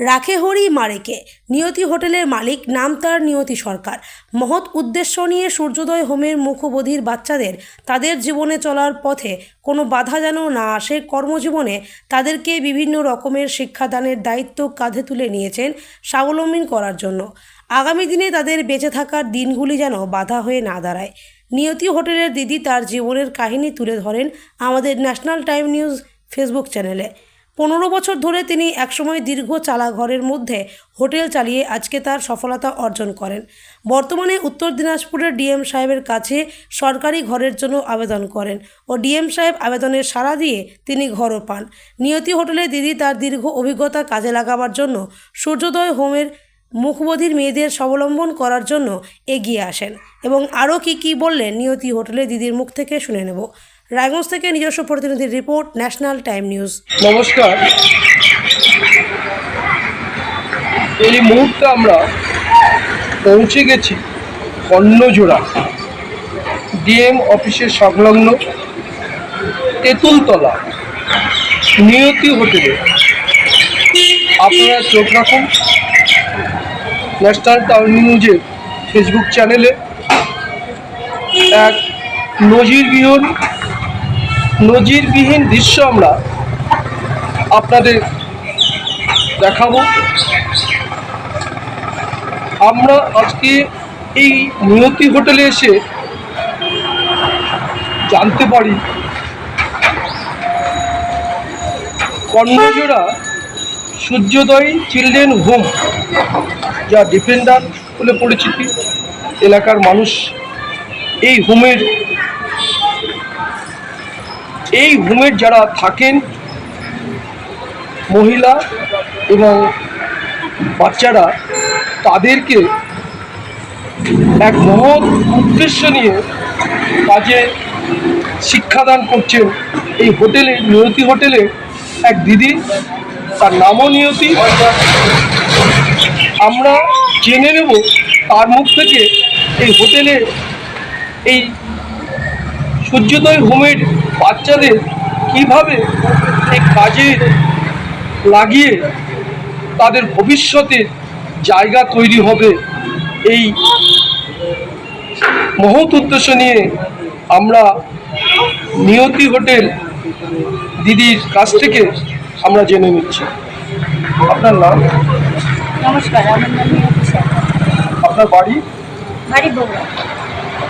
রাখে হরি মারেকে। নিয়তি হোটেলের মালিক, নাম তার নিয়তি সরকার। মহৎ উদ্দেশ্য নিয়ে সূর্যোদয় হোমের মুখবধির বাচ্চাদের তাদের জীবনে চলার পথে কোনো বাধা যেন না আসে, কর্মজীবনে তাদেরকে বিভিন্ন রকমের শিক্ষাদানের দায়িত্ব কাঁধে তুলে নিয়েছেন স্বাবলম্বী করার জন্য। আগামী দিনে তাদের বেঁচে থাকার দিনগুলি যেন বাধা হয়ে না দাঁড়ায়। নিয়তি হোটেলের দিদি তার জীবনের কাহিনী তুলে ধরেন আমাদের ন্যাশনাল টাইম নিউজ ফেসবুক চ্যানেলে। পনেরো বছর ধরে তিনি একসময় দীর্ঘ চালা ঘরের মধ্যে হোটেল চালিয়ে আজকে তার সফলতা অর্জন করেন। বর্তমানে উত্তর দিনাজপুরের ডিএম সাহেবের কাছে সরকারি ঘরের জন্য আবেদন করেন ও ডিএম সাহেব আবেদনের সাড়া দিয়ে তিনি ঘরও পান। নিয়তি হোটেলে দিদি তার দীর্ঘ অভিজ্ঞতা কাজে লাগাবার জন্য সূর্যোদয় হোমের মুখবধির মেয়েদের স্বাবলম্বন করার জন্য এগিয়ে আসেন এবং আরও কি কি বললেন নিয়তি হোটেলে দিদির মুখ থেকে শুনে নেব। রায়গঞ্জ থেকে নিজস্ব প্রতিনিধির রিপোর্ট, ন্যাশনাল টাইম নিউজ। নমস্কার। এই মুহূর্তে আমরা পৌঁছে গেছি কর্ণজোড়া ডিএম অফিসের সংলগ্ন তেঁতুলতলা নিয়তি হোটেলে। আপনারা চোখ রাখুন। ন্যাশনাল টাউন নিউজের ফেসবুক চ্যানেলে এক নজিরবিহীন নজিরবিহীন দৃশ্য আমরা আপনাদের দেখাবো। আমরা আজকে এই নিয়তি হোটেলে এসে জানতে পারি কর্ণজোড়া সূর্যোদয় চিলড্রেন হোম, যা ডিফেন্ডার বলে পরিচিতি এলাকার মানুষ এই হোমের এই হোমের যারা থাকেন, মহিলা এবং বাচ্চারা, তাদেরকে এক মহৎ উদ্দেশ্য নিয়ে কাজে শিক্ষাদান করছেন এই হোটেলে, নিয়তি হোটেলে এক দিদি। তার নামও নিয়তি। আমরা জেনে নেব তার মুখ থেকে এই হোটেলে এই সূর্যোদয় হোমের বাচ্চাদের কীভাবে এই কাজে লাগিয়ে তাদের ভবিষ্যতের জায়গা তৈরি হবে এই মহৎ উদ্দেশ্য নিয়ে আমরা নিয়তি হোটেল দিদির কাছ থেকে আমরা জেনে নিচ্ছি। আপনার নাম? নমস্কার আমার নাম আপনার বাড়ি? বাড়ি বগুড়া।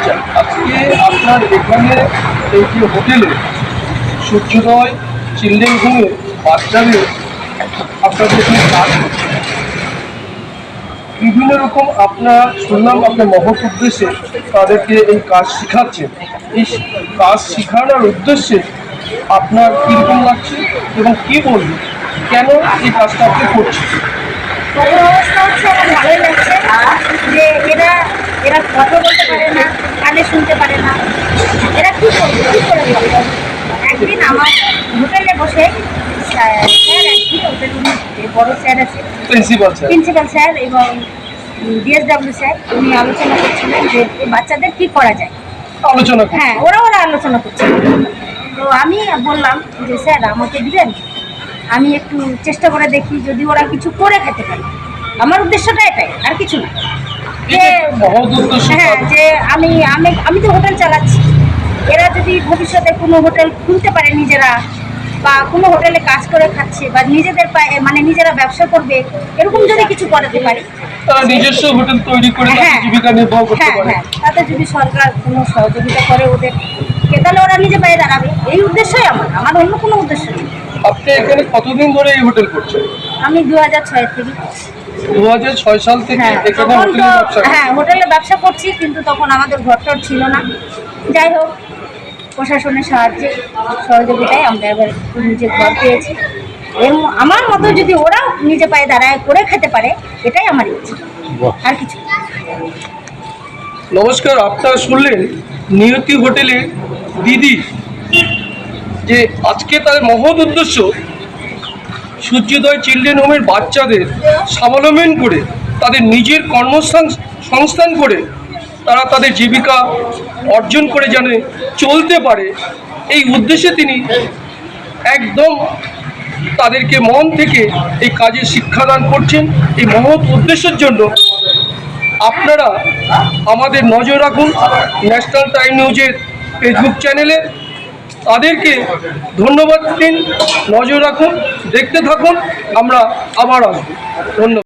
আচ্ছা আজকে আপনার এখানে এই যে হোটেলে সূর্যোদয় চিলড্রেন হোমে বাচ্চাদের আপনাদের এখানে কাজ বিভিন্ন রকম আপনার শুনলাম আপনার মহৎ উদ্দেশ্যে তাদেরকে এই কাজ শেখাচ্ছেন এই কাজ শেখানোর উদ্দেশ্যে আপনার কীরকম লাগছে এবং কী বলবেন? কেন এই কাজটা আপনি করছেন যে এরা এরা কথা বলতে পারে না কানে শুনতে পারে না এরা কী করবে কী করে করবে একদিন আমার হোটেলে বসে স্যার আর যে বড় স্যার আছে। Principal sir. প্রিন্সিপাল স্যার এবং ডিএসডাব্লিউ স্যার উনি আলোচনা করছিলেন যে বাচ্চাদের কী করা যায়। আলোচনা হ্যাঁ ওরা ওরা আলোচনা করছে। তো আমি বললাম যে স্যার আমাকে দিবেন? আমি একটু চেষ্টা করে দেখি যদি ওরা কিছু করে খেতে পারে। আমার উদ্দেশ্যটা এটাই আর কিছু না। যে হ্যাঁ যে আমি আমি আমি তো হোটেল চালাচ্ছি। এরা যদি ভবিষ্যতে কোনো হোটেল খুলতে পারে নিজেরা বা কোনো হোটেলে কাজ করে খাচ্ছে বা নিজেদের পায়ে মানে নিজেরা ব্যবসা করবে এরকম যদি কিছু করাতে পারি। তারা নিজস্ব হোটেল তৈরি করে হ্যাঁ। জীবিকা নির্বাহ করতে হ্যাঁ পারে। হ্যাঁ তাতে যদি সরকার কোনো সহযোগিতা করে ওদের তাহলে ওরা নিজে দাঁড়াবে। এই উদ্দেশ্যই আমার আমার অন্য কোনো উদ্দেশ্য নেই। আপনি এখানে কতদিন ধরে এই হোটেল করছেন? আমি দু হাজার ছয় থেকে দু হাজার ছয় সাল থেকে হ্যাঁ হ্যাঁ হোটেলে ব্যবসা করছি কিন্তু তখন আমাদের ঘরটর ছিল না। যাই হোক প্রশাসনের সাহায্যে সহযোগিতায় আমরা এবার নিজে ঘর পেয়েছি। এর ম- আমার মতো যদি ওরাও নিজে পায়ে দাঁড়ায় করে খেতে পারে এটাই আমার ইচ্ছে। আর কিছু নমস্কার আপনারা শুনলেন নিয়তি হোটেলে দিদি। যে আজকে তার মহৎ উদ্দেশ্য সূর্যোদয় চিলড্রেন হোমের বাচ্চাদের স্বাবলম্বন করে তাদের নিজের কর্মসংস- সংস্থান করে তারা তাদের জীবিকা অর্জন করে যেন চলতে পারে, এই উদ্দেশ্যে তিনি একদম তাদেরকে মন থেকে এই কাজে শিক্ষাদান করছেন। এই মহৎ উদ্দেশ্যের জন্য আপনারা আমাদের নজর রাখুন ন্যাশনাল টাইম নিউজের ফেসবুক চ্যানেলে। তাদেরকে ধন্যবাদ দিন, নজর রাখুন, দেখতে থাকুন। আমরা আবার আসব। ধন্যবাদ।